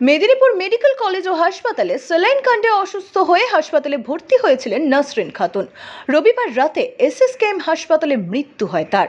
Medinipur medical college ও হাসপাতালে saline কাণ্ডে অসুস্থ হয়ে হাসপাতালে ভর্তি হয়েছিলেন নাসরিন খাতুন। রবিবার রাতে এসএসকেএম হাসপাতালে মৃত্যু হয় তার।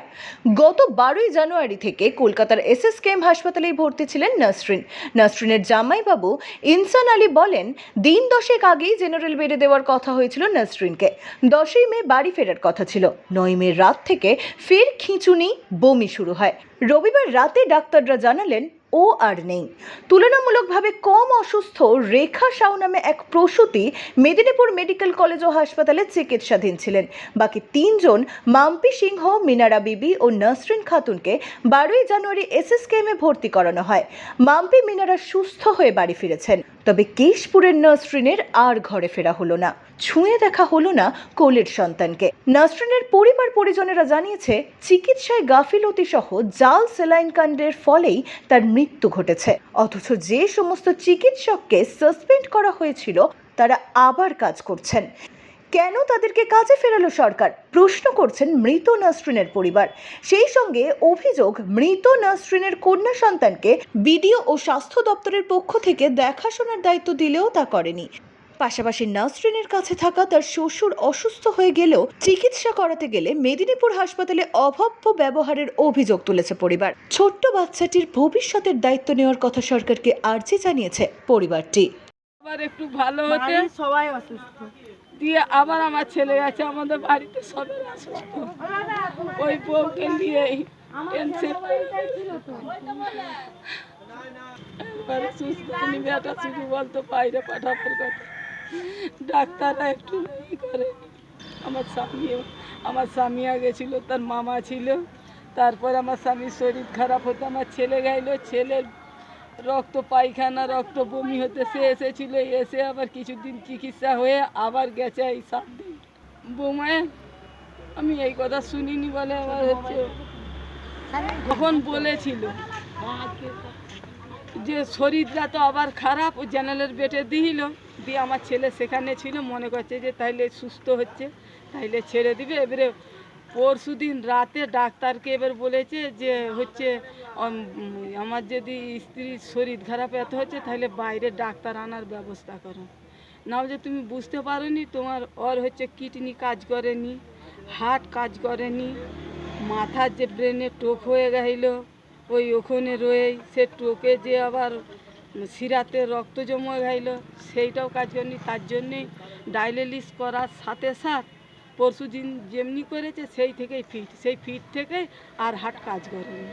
গত বারোই জানুয়ারি থেকে কলকাতার এসএসকেএম হাসপাতালেই ভর্তি ছিলেন নাসরিন। নাসরিনের জামাইবাবু ইনসান আলী বলেন, দিন দশেক আগেই জেনারেল বেডে দেওয়ার কথা হয়েছিল নাসরিনকে। দশই মে বাড়ি ফেরার কথা ছিল। নয় মে রাত থেকে ফের খিঁচুনি, বমি শুরু হয়। রবিবার রাতে ডাক্তাররা জানালেন ও আর নেই। তুলনামূলকভাবে কম অসুস্থ রেখা সাউ নামে এক প্রসূতি মেদিনীপুর মেডিকেল কলেজ ও হাসপাতালে চিকিৎসাধীন ছিলেন। বাকি তিনজন মাম্পি সিংহ, মিনারা বিবি ও নাসরিন খাতুনকে বারোই জানুয়ারি এসএসকেএমে ভর্তি করানো হয়। মাম্পি, মিনারা সুস্থ হয়ে বাড়ি ফিরেছেন। তবে কেশপুরের নাসরিনের আর ঘরে ফেরা হলো না। ছুঁয়ে দেখা হলো না কোলের সন্তানকে। নাসরিনের পরিবার পরিজনেরা জানিয়েছে, চিকিৎসায় গাফিলতি সহ জাল সেলাইন কাণ্ডের ফলেই তার মৃত্যু ঘটেছে। অথচ যে সমস্ত চিকিৎসককে সাসপেন্ড করা হয়েছিল, তারা আবার কাজ করছেন। কেন তাদেরকে কাজে ফেরালো সরকার? প্রশ্ন করছেন মৃত নাসরিনের পরিবার। সেই সঙ্গে অভিযোগ, মৃত নাসরিনের কন্যা সন্তানকে বিডিও ও স্বাস্থ্য দপ্তরের পক্ষ থেকে দেখাশোনার দায়িত্ব দিলেও তা করেনি। পাশাপাশি নাসরিনের কাছে থাকা তার শ্বশুর অসুস্থ হয়ে গেলেও চিকিৎসা করাতে গেলে মেদিনীপুর হাসপাতালে অভব্য ব্যবহারের অভিযোগ তুলেছে পরিবার। ছোট্ট বাচ্চাটির ভবিষ্যতের দায়িত্ব নেওয়ার কথা সরকারকে আর্জি জানিয়েছে পরিবারটি। আবার একটু ভালো হতে? সবাই অসুস্থ। দিয়ে আবার আমার ছেলে আছে আমাদের বাড়িতে সবাই অসুস্থ। ওই বউকে নিয়েই টেনশন একবারে সুস্থ শুধু বলতো বাইরে পাঠাবার কথা। ডাক্তাররা একটু ই করে। আমার আমার স্বামী আগে তার মামা ছিল। তারপর আমার স্বামীর শরীর খারাপ হতো আমার ছেলে গাইলো। ছেলের রক্ত পায়খানা, রক্ত বমি হতে সে এসেছিল, এসে আবার কিছুদিন চিকিৎসা হয়ে আবার গেছে এই সাত দিন বৌমায়, আমি এই কথা শুনিনি বলে আমার হচ্ছে তখন বলেছিল যে শরীরটা তো আবার খারাপ, ও জেনারেল বেটে দিল, দিয়ে আমার ছেলে সেখানে ছিল, মনে করছে যে তাইলে সুস্থ হচ্ছে, তাইলে ছেড়ে দিবে, এবারে পরশু দিন রাতে ডাক্তারকে এবার বলেছে যে হচ্ছে আমার যদি স্ত্রীর শরীর খারাপ এত হচ্ছে, তাহলে বাইরে ডাক্তার আনার ব্যবস্থা করো। নাও যে তুমি বুঝতে পারোনি, তোমার ওর হচ্ছে কিডনি কাজ করেনি, হার্ট কাজ করেনি, মাথার যে ব্রেনে টোক হয়ে গেল, ওই ওখানে রয়ে সে টোকে যে আবার শিরাতে রক্ত জমে গেল, সেইটাও কাজ করেনি। তার জন্যেই ডায়ালিসিস করার সাথে সাথ পরশু দিন যেমনি করেছে সেই থেকেই ফিট সেই ফিট থেকেই আর হার্ট কাজ করেনি